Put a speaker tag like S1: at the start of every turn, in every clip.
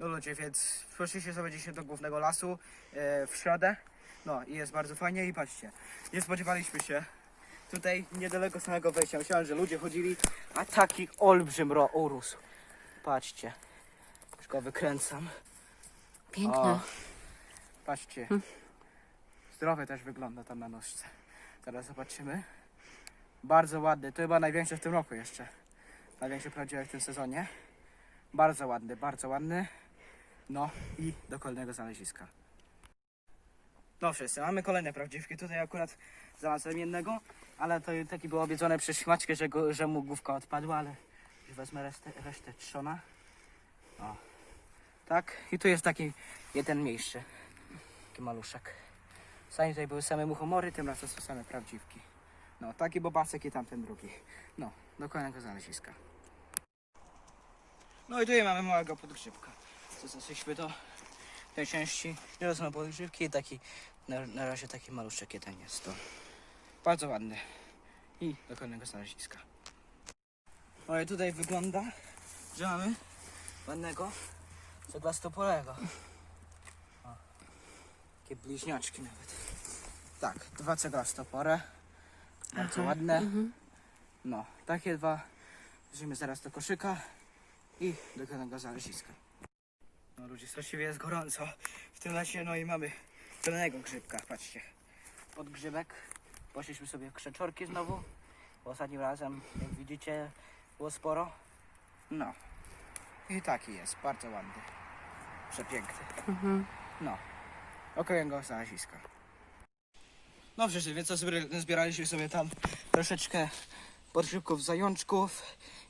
S1: No ludzie, więc poszliście sobie dzisiaj do głównego lasu e, w środę. No i jest bardzo fajnie i patrzcie, nie spodziewaliśmy się tutaj niedaleko samego wejścia. Myślałem, że ludzie chodzili, a taki olbrzym ro urósł. Patrzcie, już go wykręcam.
S2: Piękne.
S1: O, patrzcie. Zdrowy też wygląda tam na nóżce. Teraz zobaczymy. Bardzo ładny. To chyba największy w tym roku jeszcze. Największy prawdziwy w tym sezonie. Bardzo ładny, bardzo ładny. No i do kolejnego znaleziska. No wszyscy, mamy kolejne prawdziwki. Tutaj akurat znalazłem jednego, ale to taki był obiedzony przez śmaczkę, że, że mu główka odpadła, ale już wezmę resztę, resztę trzona. O. Tak, i tu jest taki jeden mniejszy. Taki maluszek. Zanim tutaj były same muchomory, tym razem są same prawdziwki. No, taki bobasek i tamten drugi. No, do kolejnego znaleziska. No i tutaj mamy małego podgrzybka. Co zeszliśmy do tej części. I to są podgrzybki i taki, na, na razie taki maluszek jeden jest to. Bardzo ładny. I do kolejnego znaleziska. No i tutaj wygląda, że mamy ładnego ceglastoporego. O, takie bliźniaczki nawet. Tak, dwa ceglastopore. Bardzo
S2: Aha,
S1: ładne.
S2: mhm.
S1: No, takie dwa wrzucimy zaraz do koszyka i do kolejnego znaleziska. No ludzie, straszliwie jest gorąco w tym lesie, no i mamy kolejnego grzybka, patrzcie. Podgrzybek. Poszliśmy sobie krzeczorki znowu, bo ostatnim razem, jak widzicie, było sporo. No. I taki jest, bardzo ładny. Przepiękny.
S2: Mhm.
S1: No. Około znaleziska. No wszyscy, więc co zbieraliśmy sobie tam troszeczkę podgrzybków zajączków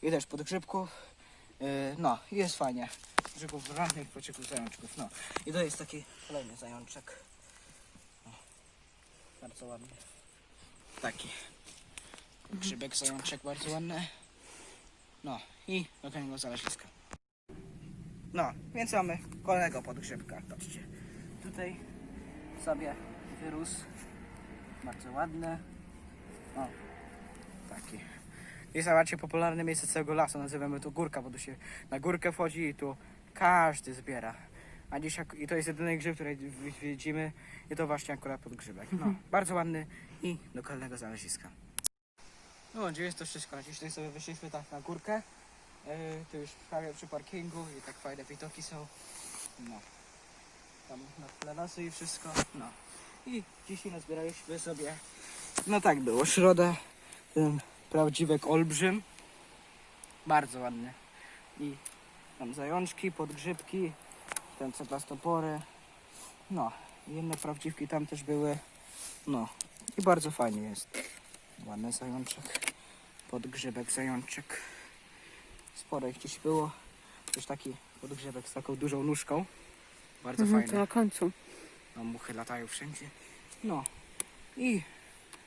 S1: i też podgrzybków. Yy, no, jest fajnie. Podgrzybków rannych, podgrzybków zajączków, no. I to jest taki kolejny zajączek. O, bardzo ładny. Taki. Grzybek, zajączek, bardzo ładny. No, i do kolejnego znaleziska. No, więc mamy kolejnego podgrzybka. Patrzcie. Tutaj sobie wyrósł. Bardzo ładny. O, taki. Jest najbardziej popularne miejsce całego lasu. Nazywamy to górka, bo tu się na górkę wchodzi i tu każdy zbiera. A dziś i to jest jedyny grzyb, który wi- widzimy i to właśnie akurat podgrzybek. No, bardzo ładny i do kolejnego znaleziska. No, gdzie jest to wszystko? Dziś tutaj sobie wyszliśmy tak na górkę. Yy, tu już prawie przy parkingu i tak fajne widoki są. No. Tam na tle lasu i wszystko. No. I dzisiaj nazbieraliśmy sobie. No tak było, środa. Ten prawdziwek olbrzym. Bardzo ładny. I tam zajączki, podgrzybki, ten ceplastopory. No, i inne prawdziwki tam też były. No, i bardzo fajnie jest. Ładny zajączek, podgrzybek, zajączek. Sporo ich gdzieś było. Też taki podgrzebek z taką dużą nóżką. Bardzo
S2: Mhm,
S1: fajny.
S2: to na końcu.
S1: No, muchy latają wszędzie. No. I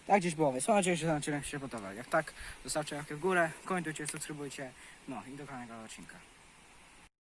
S1: tak gdzieś było. Że ten odcinek się podobał. Jak tak, zostawcie łapkę w górę, komentujcie, subskrybujcie. No i do kolejnego odcinka.